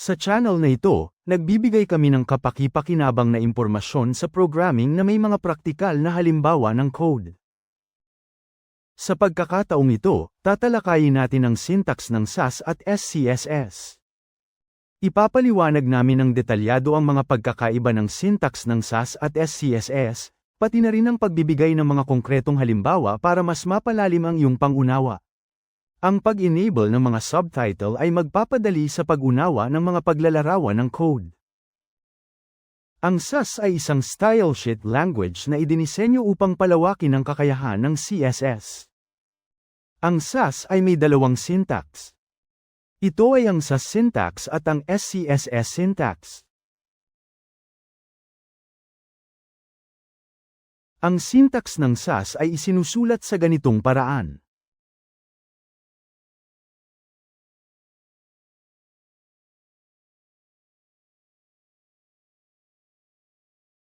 Sa channel na ito, nagbibigay kami ng kapaki-pakinabang na impormasyon sa programming na may mga praktikal na halimbawa ng code. Sa pagkakataong ito, tatalakayin natin ang syntax ng SAS at SCSS. Ipapaliwanag namin ng detalyado ang mga pagkakaiba ng syntax ng SAS at SCSS, pati na rin ang pagbibigay ng mga konkretong halimbawa para mas mapalalim ang iyong pangunawa. Ang pag-enable ng mga subtitle ay magpapadali sa pag-unawa ng mga paglalarawan ng code. Ang SAS ay isang style sheet language na idinisenyo upang palawakin ang kakayahan ng CSS. Ang SAS ay may dalawang syntax. Ito ay ang SAS syntax at ang SCSS syntax. Ang syntax ng SAS ay isinusulat sa ganitong paraan.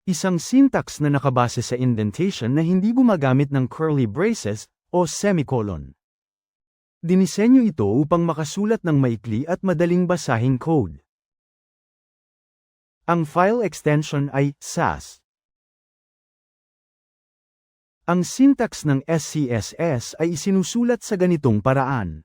Isang syntax na nakabase sa indentation na hindi gumagamit ng curly braces o semicolon. Dinisenyo ito upang makasulat ng maikli at madaling basahing code. Ang file extension ay SAS. Ang syntax ng SCSS ay isinusulat sa ganitong paraan.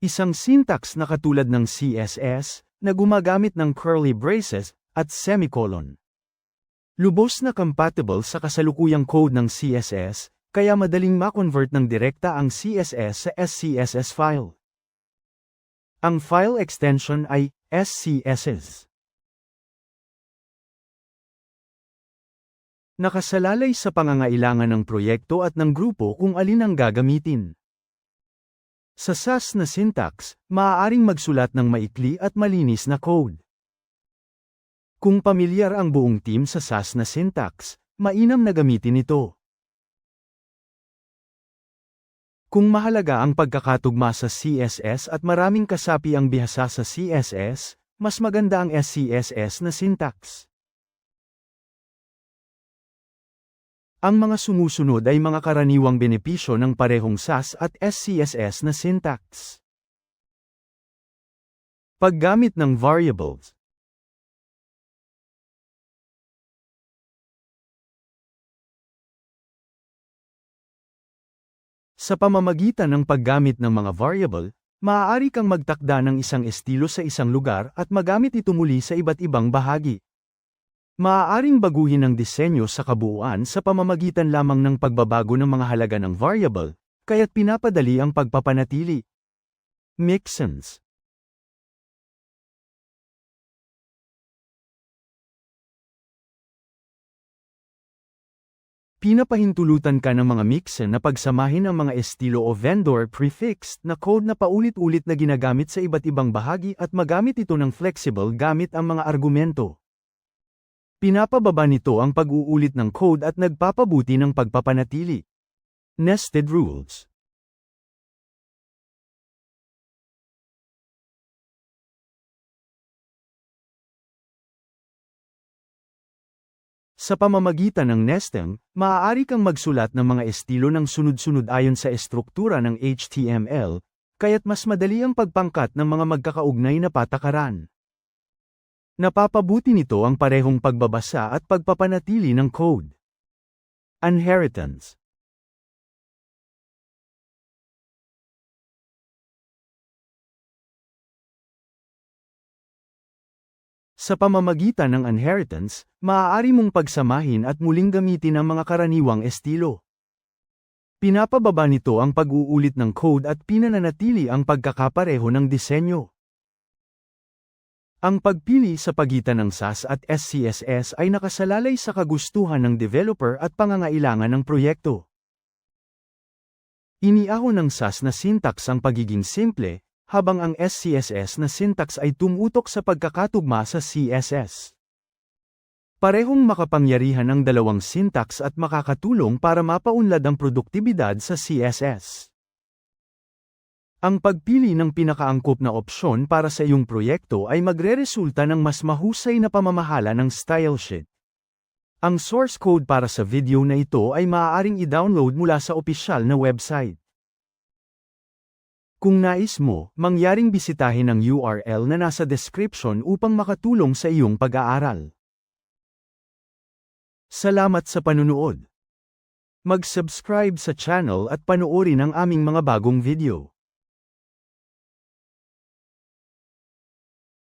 Isang syntax na katulad ng CSS, na gumagamit ng curly braces at semicolon. Lubos na compatible sa kasalukuyang code ng CSS, kaya madaling ma-convert ng direkta ang CSS sa SCSS file. Ang file extension ay SCSS. Nakasalalay sa pangangailangan ng proyekto at ng grupo kung alin ang gagamitin. Sa SAS na syntax, maaaring magsulat ng maikli at malinis na code. Kung pamilyar ang buong team sa SAS na syntax, mainam na gamitin ito. Kung mahalaga ang pagkakatugma sa CSS at maraming kasapi ang bihasa sa CSS, mas maganda ang SCSS na syntax. Ang mga sumusunod ay mga karaniwang benepisyo ng parehong SAS at SCSS na syntax. Paggamit ng variables. Sa pamamagitan ng paggamit ng mga variable, maaari kang magtakda ng isang estilo sa isang lugar at magamit ito muli sa iba't ibang bahagi. Maaaring baguhin ang disenyo sa kabuuan sa pamamagitan lamang ng pagbabago ng mga halaga ng variable, kaya't pinapadali ang pagpapanatili. Mixins Pinapahintulutan ka ng mga mixin na pagsamahin ang mga estilo o vendor prefixed na code na paulit-ulit na ginagamit sa iba't ibang bahagi at magamit ito ng flexible gamit ang mga argumento. Pinapababa nito ang pag-uulit ng code at nagpapabuti ng pagpapanatili. Nested Rules Sa pamamagitan ng nesting, maaari kang magsulat ng mga estilo ng sunod-sunod ayon sa estruktura ng HTML, kaya't mas madali ang pagpangkat ng mga magkakaugnay na patakaran. Napapabuti nito ang parehong pagbabasa at pagpapanatili ng code. Inheritance Sa pamamagitan ng inheritance, maaari mong pagsamahin at muling gamitin ang mga karaniwang estilo. Pinapababa nito ang pag-uulit ng code at pinananatili ang pagkakapareho ng disenyo. Ang pagpili sa pagitan ng SAS at SCSS ay nakasalalay sa kagustuhan ng developer at pangangailangan ng proyekto. Iniahon ng SAS na syntax ang pagiging simple, habang ang SCSS na syntax ay tumutok sa pagkakatugma sa CSS. Parehong makapangyarihan ang dalawang syntax at makakatulong para mapaunlad ang produktibidad sa CSS. Ang pagpili ng pinakaangkop na opsyon para sa iyong proyekto ay magreresulta ng mas mahusay na pamamahala ng style sheet. Ang source code para sa video na ito ay maaaring i-download mula sa opisyal na website. Kung nais mo, mangyaring bisitahin ang URL na nasa description upang makatulong sa iyong pag-aaral. Salamat sa panunood. Mag-subscribe sa channel at panoorin ang aming mga bagong video.